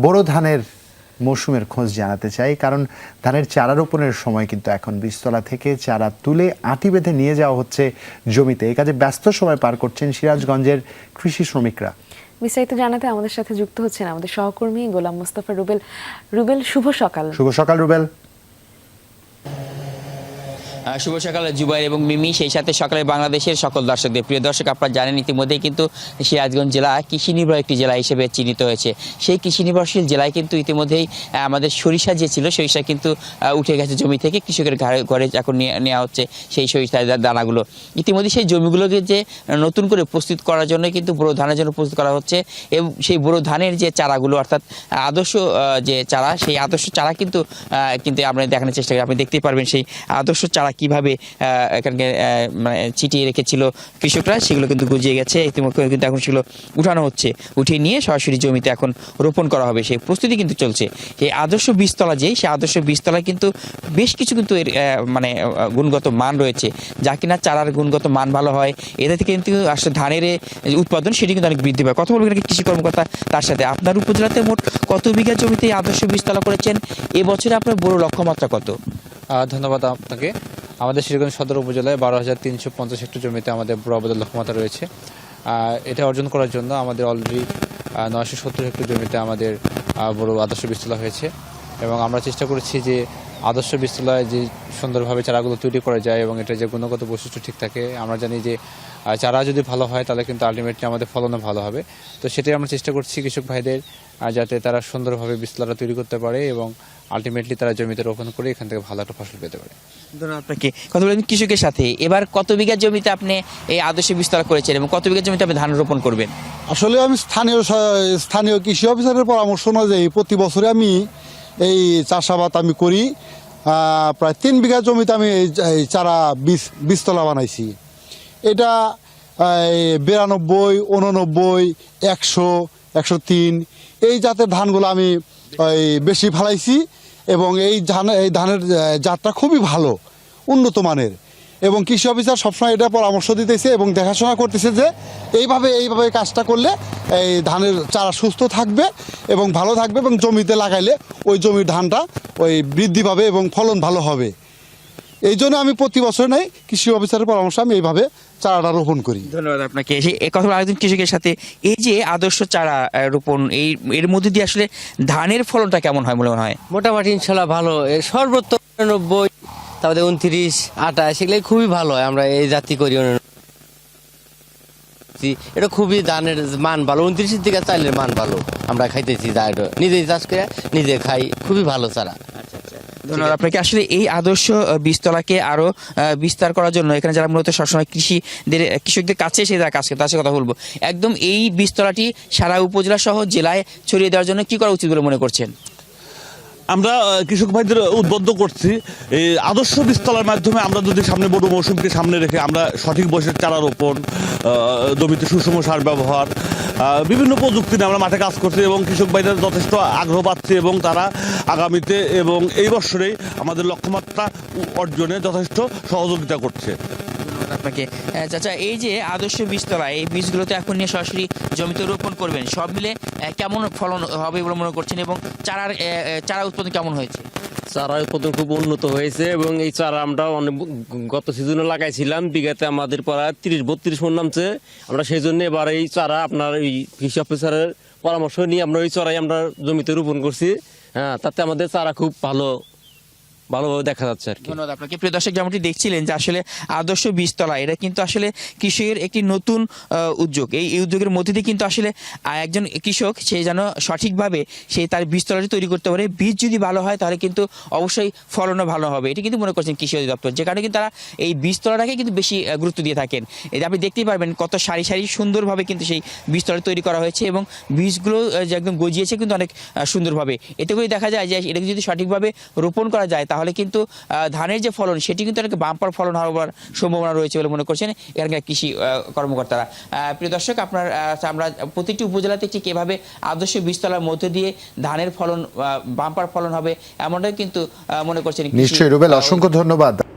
বোরো ধানের মৌসুমের খোঁজ জানাতে চাই কারণ ধানের চারা রোপণের সময় কিন্তু এখন বীজতলা থেকে চারা তুলে আঁটি বেঁধে নিয়ে যাওয়া হচ্ছে জমিতে। এই কাজে ব্যস্ত সময় পার করছেন সিরাজগঞ্জের কৃষি শ্রমিকরা। বিস্তারিত জানাতে আমাদের সাথে যুক্ত হচ্ছেন আমাদের সহকর্মী গোলাম মোস্তফা রুবেল। রুবেল শুভ সকাল। শুভ সকাল রুবেল। শুভ সকাল জুবাইর এবং মিমি। সেই সাথে সকালে বাংলাদেশের সকল দর্শকদের। প্রিয় দর্শক, আপনারা জানেন ইতিমধ্যেই কিন্তু সিরাজগঞ্জ জেলা কৃষি নির্ভর একটি জেলা হিসেবে চিহ্নিত হয়েছে। সেই কৃষি নির্ভরশীল জেলায় কিন্তু ইতিমধ্যেই আমাদের সরিষা যে ছিল, সরিষা কিন্তু উঠে গেছে জমি থেকে। কৃষকের ঘরে ঘরে এখন নেওয়া হচ্ছে সেই সরিষার দা- দানাগুলো। ইতিমধ্যে সেই জমিগুলোকে যে নতুন করে প্রস্তুত করার জন্য কিন্তু বড় ধানের জন্য প্রস্তুত করা হচ্ছে। এবং সেই বড় ধানের যে চারাগুলো, অর্থাৎ আদর্শ যে চারা, সেই আদর্শ চারা কিন্তু কিন্তু আমরা দেখানোর চেষ্টা করি। আপনি দেখতেই পারবেন সেই আদর্শ চারা কীভাবে এখানকে মানে ছিটিয়ে রেখেছিল কৃষকরা, সেগুলো কিন্তু গুজিয়ে গেছে। ইতিমধ্যে কিন্তু এখন সেগুলো উঠানো হচ্ছে। উঠিয়ে নিয়ে সরাসরি জমিতে এখন রোপণ করা হবে। সেই প্রস্তুতি কিন্তু চলছে। সেই আদর্শ বীজতলা যে, সেই আদর্শ বীজতলা কিন্তু বেশ কিছু কিন্তু এর মানে গুণগত মান রয়েছে। যা কিনা চারার গুণগত মান ভালো হয়, এদের থেকে কিন্তু আসলে ধানের উৎপাদন, সেটি কিন্তু অনেক বৃদ্ধি পায়। কথা বলবেন কৃষি কর্মকর্তা তার সাথে? আপনার উপজেলাতে মোট কত বিঘা জমিতে আদর্শ বীজতলা করেছেন? এবছরে আপনার বড় লক্ষ্যমাত্রা কত? ধন্যবাদ আপনাকে। আমাদের শ্রীগঞ্জ সদর উপজেলায় বারো হাজার তিনশো পঞ্চাশ হেক্টর জমিতে আমাদের বড় আবাদের লক্ষ্যমাত্রা রয়েছে। এটা অর্জন করার জন্য আমাদের অলরেডি নয়শো সত্তর হেক্টর জমিতে আমাদের বড় আদর্শ বিস্তলা হয়েছে। এবং আমরা চেষ্টা করেছি যে আদর্শ বীজতলায় যে সুন্দরভাবে চারাগুলো তৈরি করা যায় এবং এটা যে গুণগত বৈশিষ্ট্য ঠিক থাকে আমরা জানি যে চারা যদি ভালো হয় তাহলে কিন্তু আলটিমেটলি আমাদের ফলনও ভালো হবে। তো সেটাই আমরা চেষ্টা করছি কৃষক ভাইদের যাতে তারা সুন্দরভাবে বীজতলাটা তৈরি করতে পারে এবং আলটিমেটলি তারা জমিতে রোপণ করে এখান থেকে ভালো একটা ফসল পেতে পারে। ধন্যবাদ আপনাকে। কথা বলেন কৃষকের সাথে। এবার কত বিঘা জমিতে আপনি এই আদর্শ বিস্তার করেছেন এবং কত বিঘা জমিতে আপনি ধান রোপণ করবেন? আসলে আমি স্থানীয় স্থানীয় কৃষি অফিসারের পরামর্শ অনুযায়ী প্রতি বছরে আমি এই চাষাবাদ আমি করি প্রায় তিন বিঘা জমিতে আমি এই চারা বীজ, বীজতলা বানাইছি। এটা বিরানব্বই, উননব্বই, একশো একশো তিন, এই জাতের ধানগুলো আমি ওই বেশি ফেলাইছি এবং এই ধান, এই ধানের জাতটা খুবই ভালো, উন্নত মানের। এবং কৃষি অফিসার সবসময় এটা পরামর্শ দিতেছে এবং দেখাশোনা করতেছে যে এইভাবে এইভাবে কাজটা করলে এই ধানের চারা সুস্থ থাকবে এবং ভালো থাকবে এবং জমিতে লাগাইলে ওই জমির ধানটা ওই বৃদ্ধি পাবে এবং ফলন ভালো হবে। এই জন্য আমি প্রতি বছর নেই কৃষি অফিসারের পরামর্শ আমি এইভাবে চারাটা রোপণ করি। ধন্যবাদ আপনাকে। এই কথা আরেকজন কৃষকের সাথে এই যে আদর্শ চারা রোপণ এই এর মধ্যে দিয়ে আসলে ধানের ফলনটা কেমন হয় মনে হয়? মোটামুটি ইনশাল্লাহ ভালো। সর্বোচ্চ নব্বই তারপরে উনত্রিশ আঠাশ এগুলো খুবই ভালো হয় আমরা এই জাতি করি এটা খুবই ধানের মান ভালো উনত্রিশের দিকে চাইলের মান ভালো আমরা খাইতেছি। নিজেই চাষ করে নিজে খাই খুবই ভালো চারা। ধন্যবাদ আপনাকে। আসলে এই আদর্শ বীজতলাকে আরও আহ, বিস্তার করার জন্য এখানে যারা মূলত সবসময় কৃষিদের কৃষকদের কাছে এসে যারা কাজ করে তার সাথে কথা বলব। একদম এই বীজতলাটি সারা উপজেলা সহ জেলায় ছড়িয়ে দেওয়ার জন্য কি করা উচিত বলে মনে করছেন? আমরা কৃষক ভাইদের উদ্বুদ্ধ করছি এই আদর্শ বীজতলার মাধ্যমে আমরা যদি সামনে বড় মৌসুমকে সামনে রেখে আমরা সঠিক বয়সের চারা রোপণ জমিতে সুষম সার ব্যবহার বিভিন্ন প্রযুক্তি নিয়ে আমরা মাঠে কাজ করছি এবং কৃষক ভাইদের যথেষ্ট আগ্রহ পাচ্ছে এবং তারা আগামীতে এবং এই বছরেই আমাদের লক্ষ্যমাত্রা অর্জনে যথেষ্ট সহযোগিতা করছে। আপনাকে। চাচা, এই যে আদর্শ বীজতলা, এই বীজগুলোতে এখন নিয়ে সরাসরি জমিতে রোপণ করবেন, সব মিলে কেমন ফলন হবে বলে মনে করছেন এবং চারার চারা উৎপাদন কেমন হয়েছে? চারা উৎপাদন খুব উন্নত হয়েছে এবং এই চারা আমরা অনেক গত সিজনে লাগাইছিলাম, বিঘাতে আমাদের প্রায় তিরিশ, বত্রিশ মন নামছে। আমরা সেই জন্য এবার এই চারা আপনার এই কৃষি অফিসারের পরামর্শ নিয়ে আমরা ওই চারাই আমরা জমিতে রোপণ করছি। হ্যাঁ তাতে আমাদের চারা খুব ভালো ভালোভাবে দেখা যাচ্ছে আর কি। ধন্যবাদ আপনাকে। প্রিয় দর্শক, যেমনটি দেখছিলেন যে আসলে আদর্শ বীজতলা, এটা কিন্তু আসলে কৃষকের একটি নতুন উদ্যোগ। এই উদ্যোগের মধ্যে দিয়ে কিন্তু আসলে একজন কৃষক, সে যেন সঠিকভাবে সে তার বীজতলাটি তৈরি করতে পারে। বীজ যদি ভালো হয়, তাহলে কিন্তু অবশ্যই ফলনও ভালো হবে। এটি কিন্তু মনে করছেন কৃষি অধিদপ্তর, যে কারণে কিন্তু তারা এই বীজতলাটাকে কিন্তু বেশি গুরুত্ব দিয়ে থাকেন। আপনি দেখতেই পারবেন কত সারি সারি সুন্দরভাবে কিন্তু সেই বীজতলা তৈরি করা হয়েছে এবং বীজগুলো যে একদম গজিয়েছে কিন্তু অনেক সুন্দরভাবে। এতে করে দেখা যায় যে, এটাকে যদি সঠিকভাবে রোপণ করা যায়, তাহলে কিন্তু ধানের যে ফলন সেটি কিন্তু অনেক বাম্পার ফলন হওয়ার সম্ভাবনা রয়েছে বলে মনে করছেন এখানকার কৃষি কর্মকর্তারা। আহ, প্রিয় দর্শক আপনার আমরা প্রতিটি উপজেলাতে ঠিক এভাবে আদর্শ বীজতলার মধ্যে দিয়ে ধানের ফলন বাম্পার ফলন হবে এমনটাই কিন্তু মনে করছেন নিশ্চয়ই রুবেল অসংখ্য ধন্যবাদ।